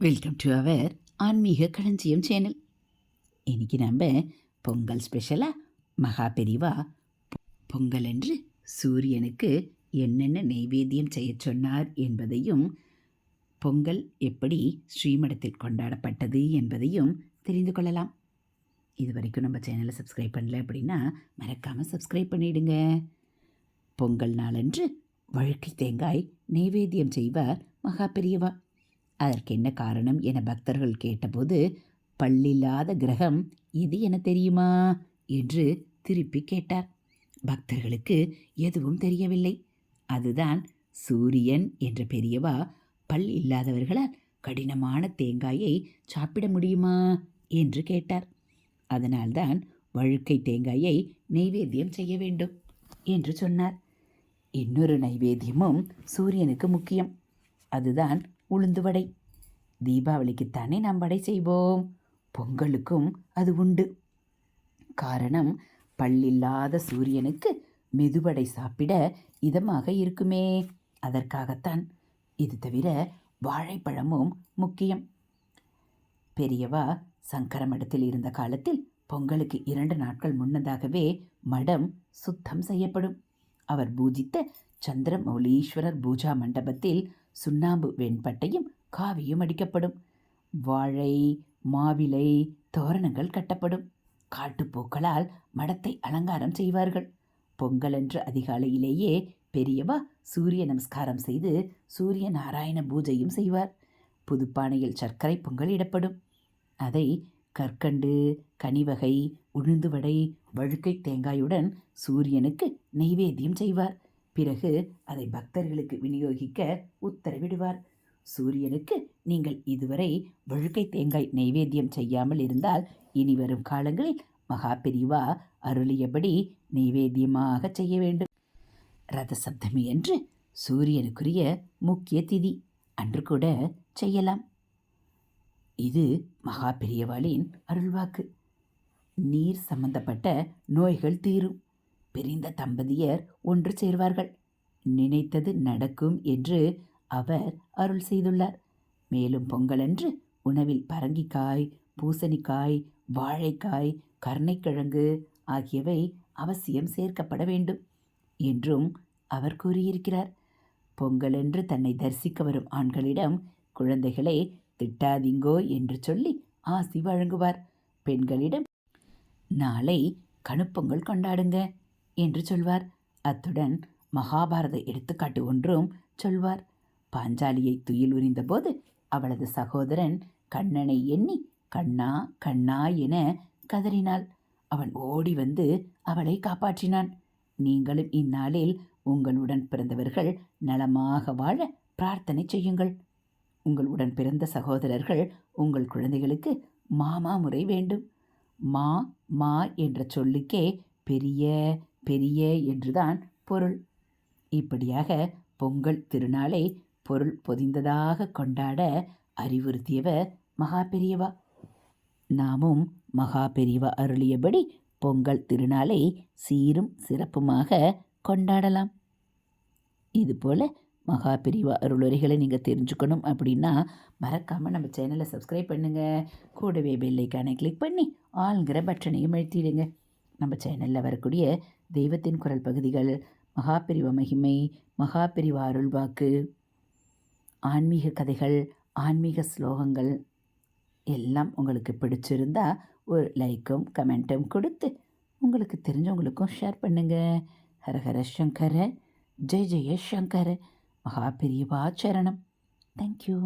Welcome to our ஆன்மீக களஞ்சியம் channel. இன்னைக்கு நம்ம பொங்கல் ஸ்பெஷலாக மகா பெரிவா பொங்கல் என்று சூரியனுக்கு என்னென்ன நெய்வேத்தியம் செய்ய சொன்னார் என்பதையும் பொங்கல் எப்படி ஸ்ரீமடத்தில் கொண்டாடப்பட்டது என்பதையும் தெரிந்து கொள்ளலாம். இது வரைக்கும் நம்ம சேனலை சப்ஸ்கிரைப் பண்ணல அப்படின்னா மறக்காமல் சப்ஸ்கிரைப் பண்ணிடுங்க. பொங்கல் நாளன்று வழுக்கை தேங்காய் நெய்வேத்தியம் செய்வார் மகா பெரியவா அதற்கு என்ன காரணம் என பக்தர்கள் கேட்டபோது பல்லில்லாத கிரகம் இது என தெரியுமா? என்று திருப்பி கேட்டார். பக்தர்களுக்கு எதுவும் தெரியவில்லை. அதுதான் சூரியன் என்ற பெரியவா பல் இல்லாதவர்களால் கடினமான தேங்காயை சாப்பிட முடியுமா? என்று கேட்டார். அதனால்தான் வழுக்கை தேங்காயை நெய்வேத்தியம் செய்ய வேண்டும் என்று சொன்னார். இன்னொரு நைவேத்தியமும் சூரியனுக்கு முக்கியம். அதுதான் உளுந்து வடை. தீபாவளிக்குத்தானே நாம் வடை செய்வோம். பொங்கலுக்கும் அது உண்டு. காரணம் பல்லில்லாத சூரியனுக்கு மெதுவடை சாப்பிட இதமாக இருக்குமே. அதற்காகத்தான் இது தவிர வாழைப்பழமும் முக்கியம். பெரியவா சங்கர மடத்தில் இருந்த காலத்தில் பொங்கலுக்கு இரண்டு நாட்கள் முன்னதாகவே மடம் சுத்தம் செய்யப்படும். அவர் பூஜித்த சந்திரமௌலீஸ்வரர் பூஜா மண்டபத்தில் சுண்ணாம்பு வெண்பட்டையும் காவியும் அடிக்கப்படும். வாழை மாவிலை தோரணங்கள் கட்டப்படும். காட்டுப்பூக்களால் மடத்தை அலங்காரம் செய்வார்கள். பொங்கலன்று அதிகாலையிலேயே பெரியவா சூரிய நமஸ்காரம் செய்து சூரிய நாராயண பூஜையும் செய்வார். புதுப்பானையில் சர்க்கரை பொங்கல் இடப்படும். அதை கற்கண்டு கனிவகை உளுந்து வடை வழுக்கை தேங்காயுடன் சூரியனுக்கு நெய்வேத்தியம் செய்வார். பிறகு அதை பக்தர்களுக்கு விநியோகிக்க உத்தரவிடுவார். சூரியனுக்கு நீங்கள் இதுவரை வழுக்கை தேங்காய் நெய்வேத்தியம் செய்யாமல் இருந்தால் இனி வரும் காலங்களில் மகா பெரிவா அருளியபடி நெய்வேத்தியமாக செய்ய வேண்டும். ரத சப்தமி என்று சூரியனுக்குரிய முக்கிய திதி. அன்று கூட செய்யலாம். இது மகா பெரியவாளின் அருள்வாக்கு. நீர் சம்பந்தப்பட்ட நோய்கள் தீரும். பிரிந்த தம்பதியர் ஒன்று சேர்வார்கள். நினைத்தது நடக்கும் என்று அவர் அருள் செய்துள்ளார். மேலும் பொங்கலன்று உணவில் பரங்கிக்காய் பூசணிக்காய் வாழைக்காய் கருணைக்கிழங்கு ஆகியவை அவசியம் சேர்க்கப்பட வேண்டும் என்றும் அவர் கூறியிருக்கிறார். பொங்கலென்று தன்னை தரிசிக்க வரும் ஆண்களிடம் குழந்தைகளை திட்டாதீங்கோ என்று சொல்லி ஆசி வழங்குவார். பெண்களிடம் நாளை கணுப்பொங்கல் கொண்டாடுங்க என்று சொல்வார். அத்துடன் மகாபாரத எடுத்துக்காட்டு ஒன்றும் சொல்வார். பாஞ்சாலியை துயில் உரிந்தபோது அவளது சகோதரன் கண்ணனை எண்ணி கண்ணா கண்ணா என கதறினாள். அவன் ஓடி வந்து அவளை காப்பாற்றினான். நீங்களும் இந்நாளில் உங்களுடன் பிறந்தவர்கள் நலமாக வாழ பிரார்த்தனை செய்யுங்கள். உங்களுடன் பிறந்த சகோதரர்கள் உங்கள் குழந்தைகளுக்கு மாமா முறை வேண்டும். மா மா என்ற சொல்லுக்கே பெரிய பெரிய என்றுதான் பொருள். இப்படியாக பொங்கல் திருநாளை பொருள் பொதிந்ததாக கொண்டாட அறிவுறுத்தியவர் மகா பெரியவா நாமும் மகா பெரியவா அருளியபடி பொங்கல் திருநாளை சீரும் சிறப்புமாக கொண்டாடலாம். இதுபோல் மகா பெரியவா அருளுரைகளை நீங்கள் தெரிஞ்சுக்கணும் அப்படின்னா மறக்காமல் நம்ம சேனலை சப்ஸ்கிரைப் பண்ணுங்கள் கூடவே பெல்லைக்கானை கிளிக் பண்ணி ஆளுங்கிற பட்டனையும் அழுத்திடுங்க. நம்ம சேனலில் வரக்கூடிய தெய்வத்தின் குரல் பகுதிகள் மகாபிரிவ மகிமை மகாபிரிவ அருள்வாக்கு. ஆன்மீக கதைகள் ஆன்மீக ஸ்லோகங்கள் எல்லாம் உங்களுக்கு பிடிச்சிருந்தா ஒரு லைக்கும் கமெண்ட்டும் கொடுத்து உங்களுக்கு தெரிஞ்சவங்களுக்கும் ஷேர் பண்ணுங்கள் ஹரஹர சங்கர ஜெய ஜெய சங்கர மகாபிரிவா சரணம். தேங்க்யூ